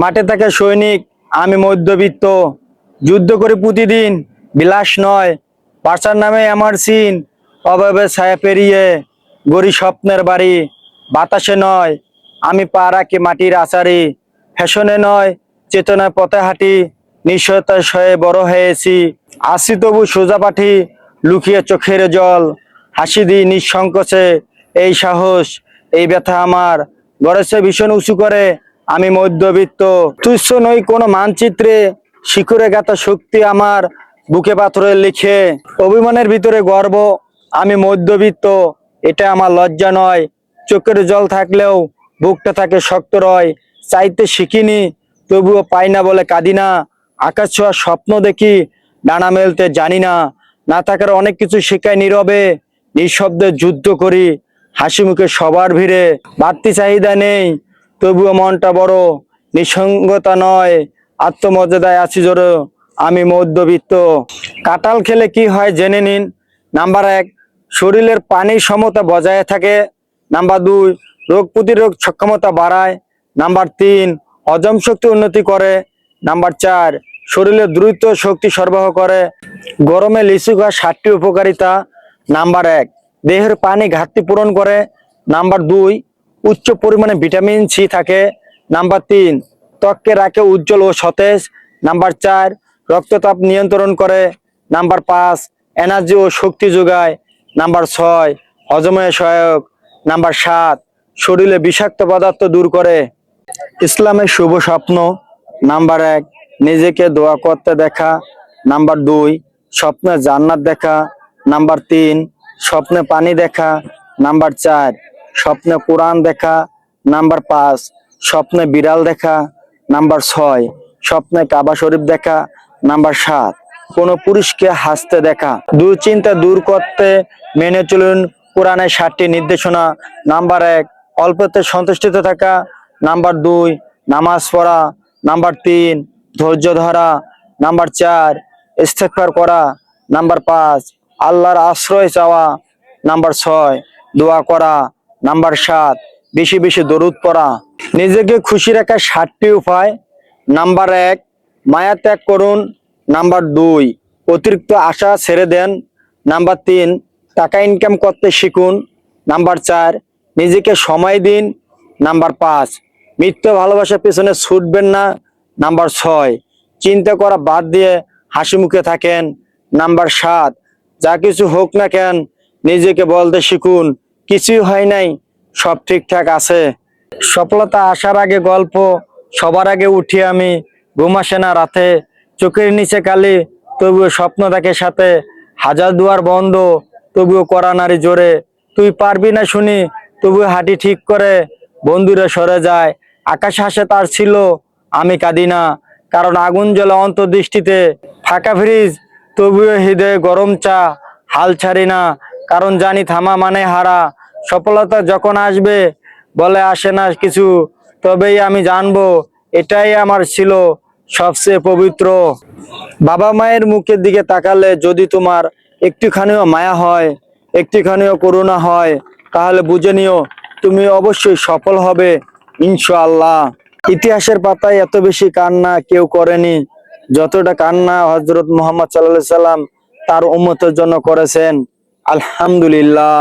মাঠে থাকে সৈনিক, আমি মধ্যবিত্ত, যুদ্ধ করি প্রতিদিন, বিলাস নয়। বাসার নামে আমার সিন, অভাবে ছায়া পেরিয়ে গড়ি স্বপ্নের বাড়ি। বাতাসে নয়, আমি পা রাখি মাটির আচারি। ফ্যাশনে নয় চেতনায় পথে হাঁটি নিশ্চয়তার সয়ে বড় হয়েছি। আসি তবু সোজা পাঠি, লুকিয়ে চোখের জল। হাসি দিই নিঃসংকোচে, এই সাহস, এই ব্যথা আমার। গড়েছে ভীষণ উঁচু করে আমি মধ্যবিত্ত। তুচ্ছ নই কোনো মানচিত্রে শিখরে গাথা শক্তি আমার বুকে পাথরে লিখে। অভিমানের ভিতরে গর্ব, আমি মধ্যবিত্ত, এটা আমার লজ্জা নয়। চোখের জল থাকলেও বুকটা থাকে শক্ত রয়। চাইতে শিখিনি, তবুও পাই না বলে কাঁদি না। আকাশ ছোঁয়া স্বপ্ন দেখি, ডানা মেলতে জানি না। না থাকার অনেক কিছু শেখায় নীরবে, নিঃশব্দে যুদ্ধ করি। হাসি মুখে সবার ভিড়ে, বাড়তি চাহিদা নেই। তবুও মনটা বড়, নিঃসঙ্গতা নয়, আত্মমর্যাদায় আছি জোর, আমি মধ্যবিত্ত। কাঁঠাল খেলে কি হয় জেনে নিন। নাম্বার এক, শরীরের পানির সমতা বজায় থাকে। নাম্বার দুই, রোগ প্রতিরোধ সক্ষমতা বাড়ায়। নাম্বার তিন, হজম শক্তি উন্নতি করে। নাম্বার চার, শরীরে দ্রুত শক্তি সরবরাহ করে। গরমে লিচু খাওয়া ষাটটি উপকারিতা। নাম্বার এক, দেহের পানি ঘাটতি পূরণ করে। নাম্বার দুই উচ্চ পরিমাণে ভিটামিন সি থাকে। নাম্বার তিন, ত্বককে রাখে উজ্জ্বল ও সতেজ। নাম্বার চার রক্ততাপ নিয়ন্ত্রণ করে। নাম্বার পাঁচ, এনার্জি ও শক্তি যোগায়। নাম্বার ছয়, হজমে সহায়ক। নাম্বার সাত, শরীরে বিষাক্ত পদার্থ দূর করে। ইসলামের শুভ স্বপ্ন। নাম্বার এক, নিজেকে দোয়া করতে দেখা। নাম্বার দুই, স্বপ্নে জান্নাত দেখা। নাম্বার তিন, স্বপ্নে পানি দেখা। নাম্বার চার স্বপ্নে কোরআন দেখা, নাম্বার পাঁচ, স্বপ্নে বিড়াল দেখা, নাম্বার ছয়, স্বপ্নে কাবা শরীফ দেখা, নাম্বার সাত, কোনো পুরুষকে হাসতে দেখা। দুশ্চিন্তা দূর করতে মেনে চলুন কোরআনের ষাটটি নির্দেশনা। নাম্বার এক, অল্পতে সন্তুষ্টিত থাকা। নাম্বার দুই, নামাজ পড়া। নাম্বার তিন, ধৈর্য ধরা। নাম্বার চার ইস্তেকবার করা। নাম্বার পাঁচ, আল্লাহর আশ্রয় চাওয়া। নাম্বার ছয়, দোয়া করা। নাম্বার সাত, বেশি বেশি দরুদ পড়া। নিজেকে খুশি রাখার ষাটটি উপায়। নাম্বার এক, মায়া ত্যাগ করুন। নাম্বার দুই, অতিরিক্ত আশা ছেড়ে দেন। নাম্বার তিন, টাকা ইনকাম করতে শিখুন। নাম্বার চার, নিজেকে সময় দিন। নাম্বার পাঁচ, মিথ্য ভালোবাসার পেছনে ছুটবেন না। নাম্বার ছয়, চিন্তা করা বাদ দিয়ে হাসি মুখে থাকেন। নাম্বার সাত, যা কিছু হোক না কেন নিজেকে বলতে শিখুন। কিছুই হয় নাই, সব ঠিকঠাক আছে। সফলতা আসার আগে গল্প, সবার আগে উঠি আমি ঘুম আসে না রাতে। চোখের নিচে কালি, তবুও স্বপ্ন থাকে সাথে। হাজার দুয়ার বন্ধ, তবুও করা নারী জোরে। তুই পারবি না শুনি, তবুও হাঁটি ঠিক করে। বন্ধুরা সরে যায়, আকাশ হাসে তার ছিল, আমি কাঁদি না। কারণ আগুন জ্বলে অন্তর্দৃষ্টিতে ফাঁকা ফ্রিজ, তবুও হৃদয়ে গরম চা, হাল ছাড়ি না। কারণ জানি থামা মানে হারা। সফলতা যখন আসবে, বলে আসে না কিছু, তবেই আমি জানব, এটাই আমার ছিল সবচেয়ে পবিত্র। বাবা মায়ের মুখের দিকে তাকালে যদি তোমার একটুখানিও মায়া হয়, একটুখানিও করুণা হয়, তাহলে বুঝে নিও, তুমি অবশ্যই সফল হবে, ইনশাআল্লাহ। ইতিহাসের পাতায় এত বেশি কান্না কেউ করেনি, যতটা কান্না হজরত মোহাম্মদ সাল্লাহ সাল্লাম তার উম্মতের জন্য করেছেন, আলহামদুলিল্লাহ।